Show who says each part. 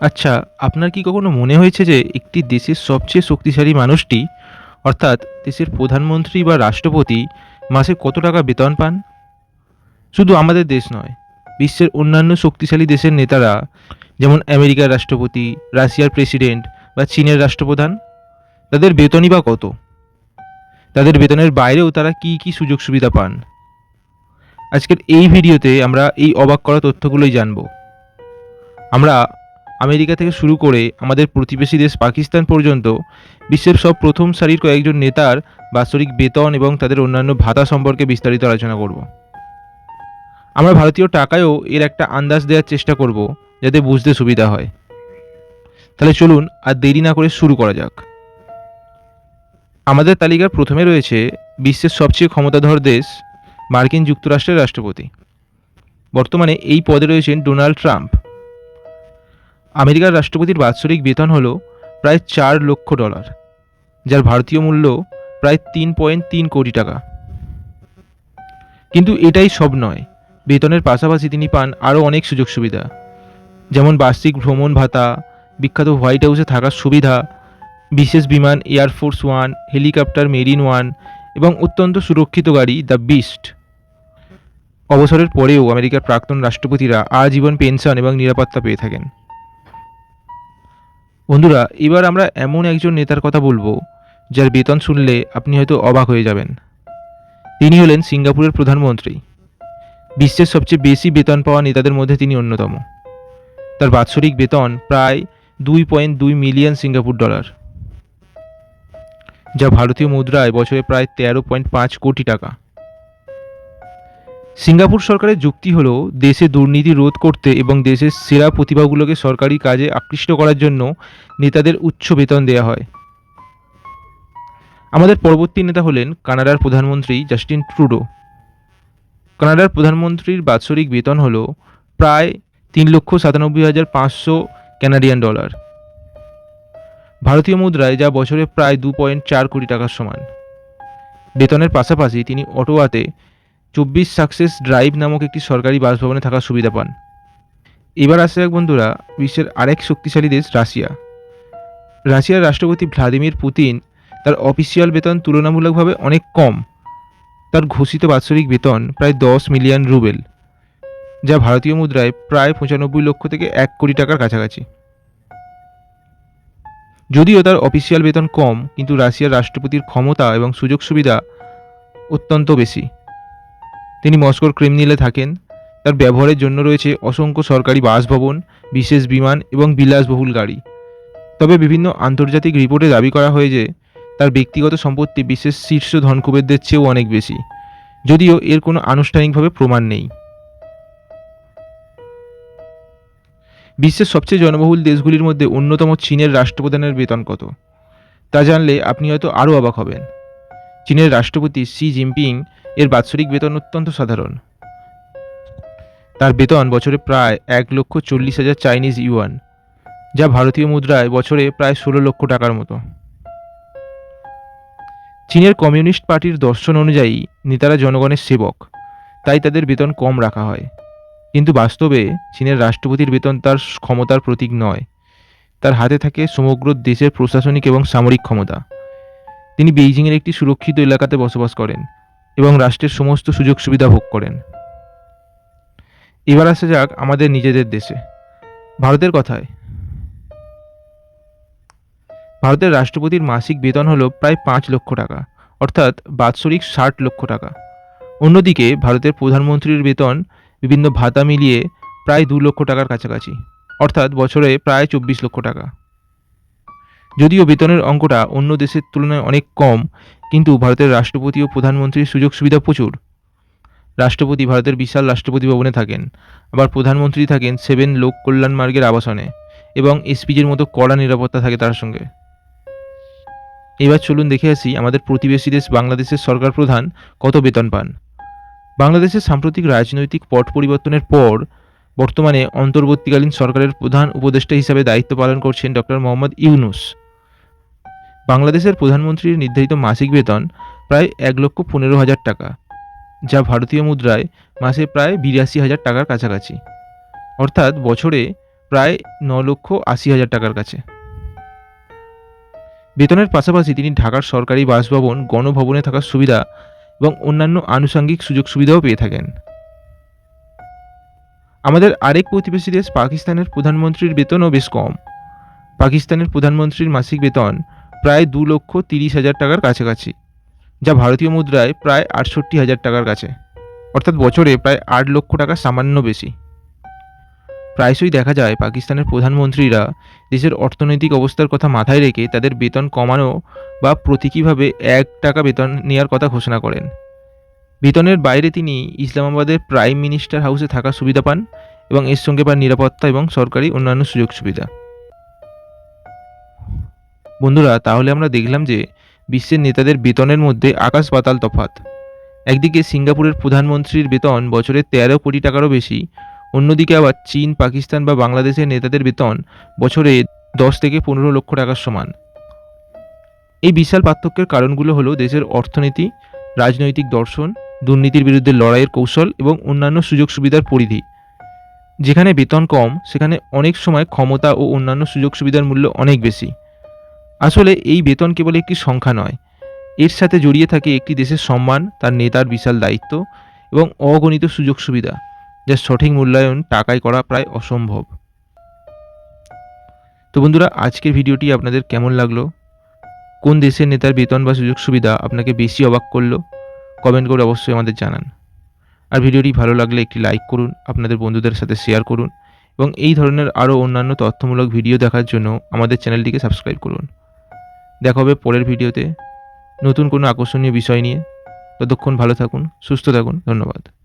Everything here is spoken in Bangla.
Speaker 1: আচ্ছা আপনার কি কখনো মনে হয়েছে যে একটি দেশের সবচেয়ে শক্তিশালী মানুষটি, অর্থাৎ দেশের প্রধানমন্ত্রী বা রাষ্ট্রপতি, মাসে কত টাকা বেতন পান? শুধু আমাদের দেশ নয়, বিশ্বের অন্যান্য শক্তিশালী দেশের নেতারা, যেমন আমেরিকার রাষ্ট্রপতি, রাশিয়ার প্রেসিডেন্ট বা চীনের রাষ্ট্রপ্রধান, তাদের বেতনই বা কত? তাদের বেতনের বাইরেও তারা কি কি সুযোগ সুবিধা পান? আজকের এই ভিডিওতে আমরা এই অবাক করা তথ্যগুলোই জানব। আমরা আমেরিকা থেকে শুরু করে আমাদের প্রতিবেশী দেশ পাকিস্তান পর্যন্ত বিশ্বের সব প্রথম সারির কয়েকজন নেতার বাৎসরিক বেতন এবং তাদের অন্যান্য ভাতা সম্পর্কে বিস্তারিত আলোচনা করব। আমরা ভারতীয় টাকায়ও এর একটা আন্দাজ দেওয়ার চেষ্টা করব যাতে বুঝতে সুবিধা হয়। তাহলে চলুন আর দেরি না করে শুরু করা যাক। আমাদের তালিকার প্রথমে রয়েছে বিশ্বের সবচেয়ে ক্ষমতাধর দেশ মার্কিন যুক্তরাষ্ট্রের রাষ্ট্রপতি। বর্তমানে এই পদে রয়েছেন ডোনাল্ড ট্রাম্প। আমেরিকার রাষ্ট্রপতির বাৎসরিক বেতন হল প্রায় চার লক্ষ ডলার, যার ভারতীয় মূল্য প্রায় তিন পয়েন্ট তিন কোটি টাকা। কিন্তু এটাই সব নয়, বেতনের পাশাপাশি তিনি পান আরও অনেক সুযোগ সুবিধা, যেমন বার্ষিক ভ্রমণ ভাতা, বিখ্যাত হোয়াইট হাউসে থাকার সুবিধা, বিশেষ বিমান air force one, helicopter, marine one এবং অত্যন্ত সুরক্ষিত গাড়ি দ্য বিস্ট। অবসরের পরেও আমেরিকার প্রাক্তন রাষ্ট্রপতিরা আজীবন পেনশন এবং নিরাপত্তা পেয়ে থাকেন। বন্ধুরা, এবার আমরা এমন একজন নেতার কথা বলব, যার বেতন শুনলে আপনি হয়তো অবাক হয়ে যাবেন। তিনি হলেন সিঙ্গাপুরের প্রধানমন্ত্রী। বিশ্বের সবচেয়ে বেশি বেতন পাওয়া নেতাদের মধ্যে তিনি অন্যতম। তার বাৎসরিক বেতন প্রায় দুই পয়েন্ট দুই মিলিয়ন সিঙ্গাপুর ডলার, যা ভারতীয় মুদ্রায় বছরে প্রায় তেরো পয়েন্ট পাঁচ কোটি টাকা। সিঙ্গাপুর সরকারের যুক্তি হলো, দেশে দুর্নীতি রোধ করতে এবং দেশের সেরা প্রতিভাগুলোকে সরকারি কাজে আকৃষ্ট করার জন্য নেতাদের উচ্চ বেতন দেওয়া হয়। আমাদের পরবর্তী নেতা হলেন কানাডার প্রধানমন্ত্রী জাস্টিন ট্রুডো। কানাডার প্রধানমন্ত্রীর বাৎসরিক বেতন হলো প্রায় তিন লক্ষ সাতানব্বই হাজার পাঁচশো ক্যানাডিয়ান ডলার। ভারতীয় মুদ্রায় যা বছরে প্রায় দু পয়েন্ট চার কোটি টাকার সমান। বেতনের পাশাপাশি তিনি অটোয়াতে চব্বিশ সাকসেস ড্রাইভ নামক একটি সরকারি বাসভবনে থাকার সুবিধা পান। এবার আসা যাক বন্ধুরা, বিশ্বের আরেক শক্তিশালী দেশ, রাশিয়া। রাশিয়ার রাষ্ট্রপতি ভ্লাদিমির পুতিন তার অফিসিয়াল বেতন তুলনামূলকভাবে অনেক কম। তার ঘোষিত বাৎসরিক বেতন প্রায় দশ মিলিয়ন রুবেল, যা ভারতীয় মুদ্রায় প্রায় পঁচানব্বই লক্ষ থেকে এক কোটি টাকার কাছাকাছি। যদিও তার অফিসিয়াল বেতন কম, কিন্তু রাশিয়ার রাষ্ট্রপতির ক্ষমতা এবং সুযোগ সুবিধা অত্যন্ত বেশি। তিনি মস্কোর ক্রেমনিলে থাকেন। তার ব্যবহারের জন্য রয়েছে অসংখ্য সরকারি বাসভবন, বিশেষ বিমান এবং বিলাসবহুল গাড়ি। তবে বিভিন্ন আন্তর্জাতিক রিপোর্টে দাবি করা হয় যে, তার ব্যক্তিগত সম্পত্তি বিশেষ শীর্ষ ধনকুবেরদের চেয়েও অনেক বেশি। যদিও এর কোনো আনুষ্ঠানিকভাবে প্রমাণ নেই। বিশ্বের সবচেয়ে জনবহুল দেশগুলির মধ্যে অন্যতম চীনের রাষ্ট্রপ্রধানের বেতন কত? তা জানলে আপনি হয়তো আরও অবাক হবেন। চীনের রাষ্ট্রপতি শি জিনপিং এর বাৎসরিক বেতন অত্যন্ত সাধারণ। তার বেতন বছরে প্রায় এক লক্ষ চল্লিশ হাজার চাইনিজ ইউয়ান, যা ভারতীয় মুদ্রায় বছরে প্রায় ষোলো লক্ষ টাকার মতো। চীনের কমিউনিস্ট পার্টির দর্শন অনুযায়ী নেতারা জনগণের সেবক, তাই তাদের বেতন কম রাখা হয়। কিন্তু বাস্তবে চীনের রাষ্ট্রপতির বেতন তার ক্ষমতার প্রতীক নয়। তার হাতে থাকে সমগ্র দেশের প্রশাসনিক এবং সামরিক ক্ষমতা। তিনি বেইজিংয়ের একটি সুরক্ষিত এলাকাতে বসবাস করেন। এবং রাষ্ট্রের সমস্ত সুযোগ সুবিধা ভোগ করেন। এবার আসা যাক আমাদের নিজেদের দেশে। ভারতের কথায়। ভারতের রাষ্ট্রপতির মাসিক বেতন হলো প্রায় পাঁচ লক্ষ টাকা, অর্থাৎ বাৎসরিক ষাট লক্ষ টাকা। অন্যদিকে ভারতের প্রধানমন্ত্রীর বেতন বিভিন্ন ভাতা মিলিয়ে প্রায় দু লক্ষ টাকার কাছাকাছি, অর্থাৎ বছরে প্রায় চব্বিশ লক্ষ টাকা। যদিও বেতনের অঙ্কটা অন্য দেশের তুলনায় অনেক কম কিন্তু ভারতের রাষ্ট্রপতি ও প্রধানমন্ত্রীর সুযোগ সুবিধা প্রচুর। রাষ্ট্রপতি ভারতের বিশাল রাষ্ট্রপতি ভবনে থাকেন। আবার প্রধানমন্ত্রী থাকেন সেভেন লোক কল্যাণ মার্গের আবাসনে এবং এসপিজির মতো কড়া নিরাপত্তা থাকে তার সঙ্গে। এবার চলুন দেখে আসি আমাদের প্রতিবেশী দেশ বাংলাদেশের সরকার প্রধান কত বেতন পান। বাংলাদেশের সাম্প্রতিক রাজনৈতিক পট পরিবর্তনের পর বর্তমানে অন্তর্বর্তীকালীন সরকারের প্রধান উপদেষ্টা হিসাবে দায়িত্ব পালন করছেন ডক্টর মোহাম্মদ ইউনুস। বাংলাদেশের প্রধানমন্ত্রীর নির্ধারিত মাসিক বেতন প্রায় এক লক্ষ পনেরো হাজার টাকা, যা ভারতীয় মুদ্রায় মাসে প্রায় বিরাশি হাজার টাকার কাছাকাছি। অর্থাৎ বছরে প্রায় ন লক্ষ আশি হাজার টাকার কাছে। বেতনের পাশাপাশি তিনি ঢাকার সরকারি বাসভবন, গণভবনে থাকার সুবিধা এবং অন্যান্য আনুষঙ্গিক সুযোগ সুবিধাও পেয়ে থাকেন। আমাদের আরেক প্রতিবেশী দেশ পাকিস্তানের প্রধানমন্ত্রীর বেতনও বেশ কম। পাকিস্তানের প্রধানমন্ত্রীর মাসিক বেতন প্রায় দু লক্ষ তিরিশ হাজার টাকার কাছাকাছি, যা ভারতীয় মুদ্রায় প্রায় আটষট্টি হাজার টাকার কাছে, অর্থাৎ বছরে প্রায় আট লক্ষ টাকা সামান্য বেশি। প্রায়শই দেখা যায় পাকিস্তানের প্রধানমন্ত্রীরা দেশের অর্থনৈতিক অবস্থার কথা মাথায় রেখে তাদের বেতন কমানো বা প্রতীকীভাবে এক টাকা বেতন নেওয়ার কথা ঘোষণা করেন। বেতনের বাইরে তিনি ইসলামাবাদের প্রাইম মিনিস্টার হাউসে থাকার সুবিধা পান এবং এর সঙ্গে পান নিরাপত্তা এবং সরকারি অন্যান্য সুযোগ সুবিধা। বন্ধুরা, তাহলে আমরা দেখলাম যে বিশ্বের নেতাদের বেতনের মধ্যে আকাশ পাতাল তফাত একদিকে সিঙ্গাপুরের প্রধানমন্ত্রীর বেতন বছরে তেরো কোটি টাকারও বেশি, অন্যদিকে আবার চীন, পাকিস্তান বা বাংলাদেশের নেতাদের বেতন বছরে দশ থেকে পনেরো লক্ষ টাকার সমান। এই বিশাল পার্থক্যের কারণগুলো হলো দেশের অর্থনীতি, রাজনৈতিক দর্শন, দুর্নীতির বিরুদ্ধে লড়াইয়ের কৌশল এবং অন্যান্য সুযোগ সুবিধার পরিধি। যেখানে বেতন কম, সেখানে অনেক সময় ক্ষমতা ও অন্যান্য সুযোগ সুবিধার মূল্য অনেক বেশি। আসলে এই বেতন কেবল একটি সংখ্যা নয়। এর সাথে জড়িয়ে থাকে একটি দেশের সম্মান, তার নেতার বিশাল দায়িত্ব এবং অগণিত সুযোগ সুবিধা যার সঠিক মূল্যায়ন টাকায় করা প্রায় অসম্ভব। তো বন্ধুরা, আজকের ভিডিওটি আপনাদের কেমন লাগল? কোন দেশের নেতার বেতন বা সুযোগ সুবিধা আপনাকে বেশি অবাক করল? কমেন্ট করে অবশ্যই আমাদের জানান। আর ভিডিওটি ভালো লাগলে একটি লাইক করুন, আপনাদের বন্ধুদের সাথে শেয়ার করুন এবং এই ধরনের আরও অন্যান্য তথ্যমূলক ভিডিও দেখার জন্য আমাদের চ্যানেলটিকে সাবস্ক্রাইব করুন। দেখা হবে পরের ভিডিওতে। নতুন কোনো আকর্ষণীয় বিষয় নিয়ে। ততক্ষণ ভালো থাকুন, সুস্থ থাকুন। ধন্যবাদ।